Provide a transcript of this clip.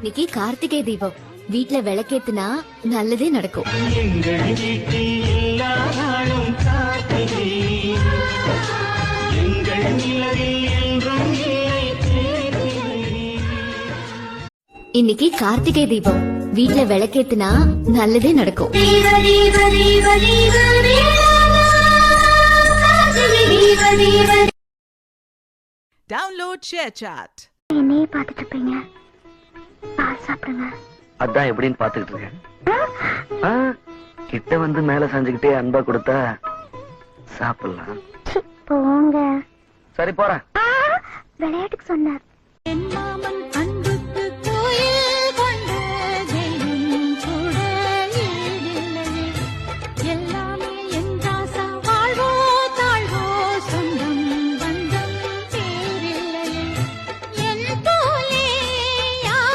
இன்னைக்கு கார்த்திகை தீபம் வீட்ல விளக்கேத்துனா நல்லதே நடக்கும் எங்கள் வீட்டில் எல்லா நாளும் காத்திரை எங்கள் நிலவில் என்றும் இல்லை தேய்திரை. இன்னைக்கு கார்த்திகை தீபம் வீட்ல விளக்கேத்துனா நல்லதே நடக்கும் தீப தீப தீப தீப வேளாவா. கார்த்திகை தீப தீப Download ShareChat. என்னையே பார்த்துட்டு இருப்பீங்க சாப்பிடுங்க. அதான் எப்படின்னு பாத்துக்கிட்டு இருக்கேன். கிட்ட வந்து மேல செஞ்சுக்கிட்டே அன்பா கொடுத்தா சாப்பிடலாம். போங்க சரி போறேன். ஆ, விளையாட்டுக்கு சொன்னேன்